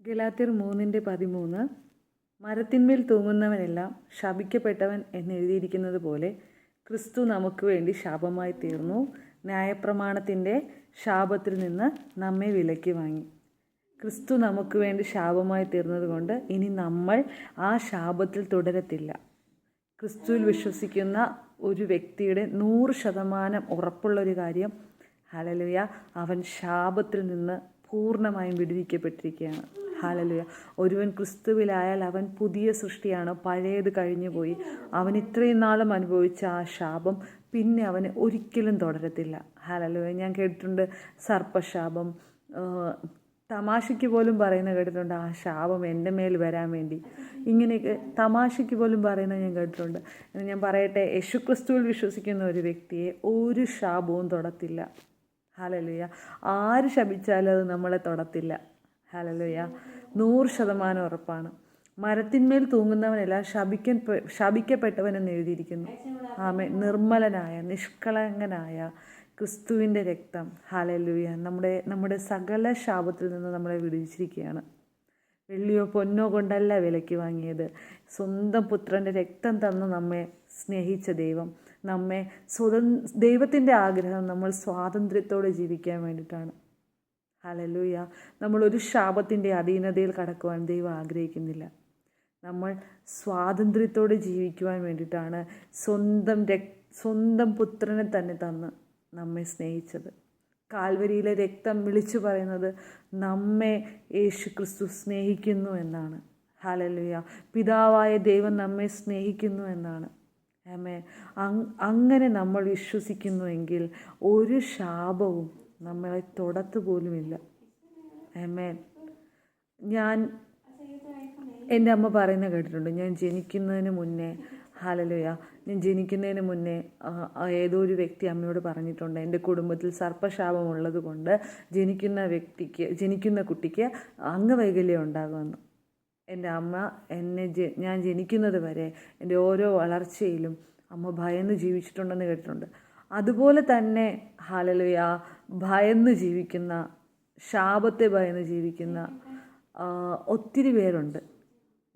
ഗലാത്യർ മൂന്നിന്റെ പതിമൂന്ന് മരത്തിന്മേൽ തൂങ്ങുന്നവനെല്ലാം ശപിക്കപ്പെട്ടവൻ എന്നെഴുതിയിരിക്കുന്നത് പോലെ ക്രിസ്തു നമുക്ക് വേണ്ടി ശാപമായി തീർന്നു. ന്യായപ്രമാണത്തിന്റെ ശാപത്തിൽ നിന്ന് നമ്മെ വിലക്കി വാങ്ങി. ക്രിസ്തു നമുക്ക് വേണ്ടി ശാപമായി തീർന്നതുകൊണ്ട് ഇനി നമ്മൾ ആ ശാപത്തിൽ തുടരത്തില്ല. ക്രിസ്തുവിൽ വിശ്വസിക്കുന്ന ഒരു വ്യക്തിയുടെ നൂറ് ശതമാനം ഉറപ്പുള്ളൊരു കാര്യം ഹലലുയ അവൻ ശാപത്തിൽ നിന്ന് പൂർണമായും വിടുവിക്കപ്പെട്ടിരിക്കുകയാണ്. ഹാലലുയ. ഒരുവൻ ക്രിസ്തുവിലായാൽ അവൻ പുതിയ സൃഷ്ടിയാണ് പഴയത് കഴിഞ്ഞുപോയി അവൻ ഇത്രയും നാളും അനുഭവിച്ച ആ ശാപം പിന്നെ അവന് ഒരിക്കലും തുടരത്തില്ല. ഹാലലുയ ഞാൻ കേട്ടിട്ടുണ്ട് സർപ്പശാപം. തമാശയ്ക്ക് പോലും പറയുന്ന കേട്ടിട്ടുണ്ട് ആ ശാപം എന്റെ മേൽ വരാൻ വേണ്ടി. ഇങ്ങനെയൊക്കെ തമാശയ്ക്ക് പോലും പറയുന്നത് ഞാൻ കേട്ടിട്ടുണ്ട്. ഞാൻ പറയട്ടെ യേശുക്രിസ്തുവിൽ വിശ്വസിക്കുന്ന ഒരു വ്യക്തിയെ ഒരു ശാപവും തൊടത്തില്ല. ഹാലലുയ. ആര് ശപിച്ചാലും അത് നമ്മളെ തൊടത്തില്ല. ഹലലുയ. നൂറ് ശതമാനം ഉറപ്പാണ്. മരത്തിന്മേൽ തൂങ്ങുന്നവനല്ല ശപിക്കൻ ശപിക്കപ്പെട്ടവനെന്ന് എഴുതിയിരിക്കുന്നു. ആമേ നിർമ്മലനായ നിഷ്കളങ്കനായ ക്രിസ്തുവിന്റെ രക്തം. ഹാലലുയ. നമ്മുടെ നമ്മുടെ സകല ശാപത്തിൽ നിന്ന് നമ്മളെ വിടുവിച്ചിരിക്കുകയാണ്. വെള്ളിയോ പൊന്നോ കൊണ്ടല്ല വിലയ്ക്ക് വാങ്ങിയത്. സ്വന്തം പുത്രന്റെ രക്തം തന്ന് നമ്മെ സ്നേഹിച്ച ദൈവം. നമ്മെ സ്വതന്ത്ര ദൈവത്തിന്റെ ആഗ്രഹം നമ്മൾ സ്വാതന്ത്ര്യത്തോടെ ജീവിക്കാൻ വേണ്ടിയിട്ടാണ്. ഹലലൂയ നമ്മളൊരു ശാപത്തിന്റെ അധീനതയിൽ കടക്കുവാൻ ദൈവം ആഗ്രഹിക്കുന്നില്ല. നമ്മൾ സ്വാതന്ത്ര്യത്തോടെ ജീവിക്കുവാൻ വേണ്ടിയിട്ടാണ് സ്വന്തം രക് സ്വന്തം പുത്രനെ തന്നെ തന്ന് നമ്മെ സ്നേഹിച്ചത്. കാൽവരിയിലെ രക്തം വിളിച്ചു പറയുന്നത് നമ്മെ യേശു ക്രിസ്തു സ്നേഹിക്കുന്നു എന്നാണ്. ഹലലുയ പിതാവായ ദൈവം നമ്മെ സ്നേഹിക്കുന്നു എന്നാണ്. അങ്ങനെ നമ്മൾ വിശ്വസിക്കുന്നുവെങ്കിൽ ഒരു ശാപവും നമ്മളെ തൊടത്ത് പോലുമില്ല. ആമേൻ ഞാൻ എന്റെ അമ്മ പറയുന്ന കേട്ടിട്ടുണ്ട്. ഞാൻ ജനിക്കുന്നതിന് മുന്നേ ഹാലലുയ ഞാൻ ജനിക്കുന്നതിന് മുന്നേ ഏതോ ഒരു വ്യക്തി അമ്മയോട് പറഞ്ഞിട്ടുണ്ട്. എന്റെ കുടുംബത്തിൽ സർപ്പശാപമുള്ളത് കൊണ്ട് ജനിക്കുന്ന വ്യക്തിക്ക് ജനിക്കുന്ന കുട്ടിക്ക് അംഗവൈകല്യം ഉണ്ടാകുമെന്ന് എന്റെ അമ്മ എന്നെ ഞാൻ ജനിക്കുന്നത് വരെ എന്റെ ഓരോ വളർച്ചയിലും അമ്മ ഭയന്ന് ജീവിച്ചിട്ടുണ്ടെന്ന് കേട്ടിട്ടുണ്ട്. അതുപോലെ തന്നെ ഹാലലുയ ഭയന്ന് ജീവിക്കുന്ന ശാപത്തെ ഭയന്ന് ജീവിക്കുന്ന ഒത്തിരി പേരുണ്ട്.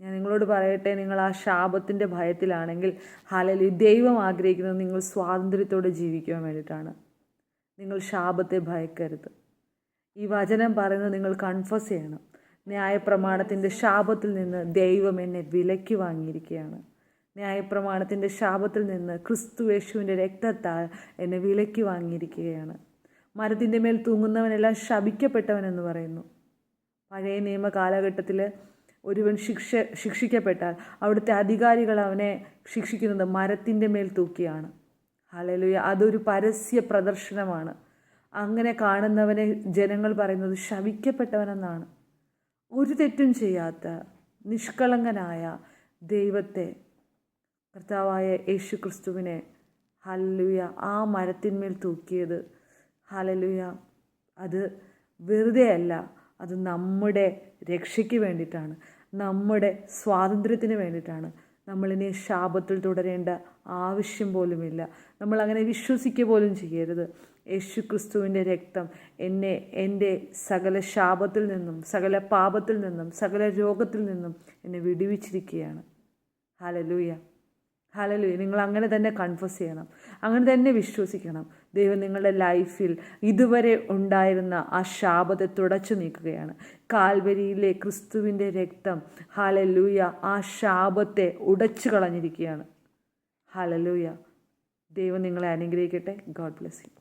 ഞാൻ നിങ്ങളോട് പറയട്ടെ നിങ്ങൾ ആ ശാപത്തിന്റെ ഭയത്തിലാണെങ്കിൽ ഹാലലി ദൈവം ആഗ്രഹിക്കുന്നത് നിങ്ങൾ സ്വാതന്ത്ര്യത്തോടെ ജീവിക്കാൻ വേണ്ടിയിട്ടാണ്. നിങ്ങൾ ശാപത്തെ ഭയക്കരുത്. ഈ വചനം പറയുന്നത് നിങ്ങൾ കൺഫസ് ചെയ്യണം. ന്യായപ്രമാണത്തിന്റെ ശാപത്തിൽ നിന്ന് ദൈവം എന്നെ വിലക്കി വാങ്ങിയിരിക്കുകയാണ്. ന്യായപ്രമാണത്തിന്റെ ശാപത്തിൽ നിന്ന് ക്രിസ്തു യേശുവിന്റെ രക്തത്താൽ എന്നെ വിലക്കി വാങ്ങിയിരിക്കുകയാണ്. മരത്തിന്റെ മേൽ തൂങ്ങുന്നവനെല്ലാം ശപിക്കപ്പെട്ടവനെന്ന് പറയുന്നു. പഴയ നിയമ കാലഘട്ടത്തിൽ ഒരുവൻ ശിക്ഷ ശിക്ഷിക്കപ്പെട്ടാൽ അവിടുത്തെ അധികാരികൾ അവനെ ശിക്ഷിക്കുന്നത് മരത്തിന്റെ മേൽ തൂക്കിയാണ്. ഹലലുയ അതൊരു പരസ്യ പ്രദർശനമാണ്. അങ്ങനെ കാണുന്നവനെ ജനങ്ങൾ പറയുന്നത് ശവിക്കപ്പെട്ടവനെന്നാണ് ഒരു തെറ്റും ചെയ്യാത്ത നിഷ്കളങ്കനായ ദൈവത്തെ കർത്താവായ യേശു ക്രിസ്തുവിനെ ഹല്ലുയ ആ മരത്തിന്മേൽ തൂക്കിയത് ഹലലുയ. അത് വെറുതെയല്ല അത് നമ്മുടെ രക്ഷയ്ക്ക് വേണ്ടിയിട്ടാണ് നമ്മുടെ സ്വാതന്ത്ര്യത്തിന് വേണ്ടിയിട്ടാണ്. നമ്മളിനി ശാപത്തിൽ തുടരേണ്ട ആവശ്യം പോലുമില്ല. നമ്മൾ അങ്ങനെ വിശ്വസിക്കുക പോലും ചെയ്യരുത്. യേശു ക്രിസ്തുവിന്റെ രക്തം എന്നെ എന്റെ സകല ശാപത്തിൽ നിന്നും സകല പാപത്തിൽ നിന്നും സകല രോഗത്തിൽ നിന്നും എന്നെ വിടുവിച്ചിരിക്കുകയാണ്. ഹലലൂയ. ഹലലൂയ. നിങ്ങൾ അങ്ങനെ തന്നെ കൺഫസ് ചെയ്യണം. അങ്ങനെ തന്നെ വിശ്വസിക്കണം. ദൈവം നിങ്ങളുടെ ലൈഫിൽ ഇതുവരെ ഉണ്ടായിരുന്ന ആ ശാപത്തെ തുടച്ചു നീക്കുകയാണ്. കാൽവരിയിലെ ക്രിസ്തുവിന്റെ രക്തം ഹലലൂയ ആ ശാപത്തെ ഉടച്ചു കളഞ്ഞിരിക്കുകയാണ്. ഹലലൂയ ദൈവം നിങ്ങളെ അനുഗ്രഹിക്കട്ടെ. God bless you.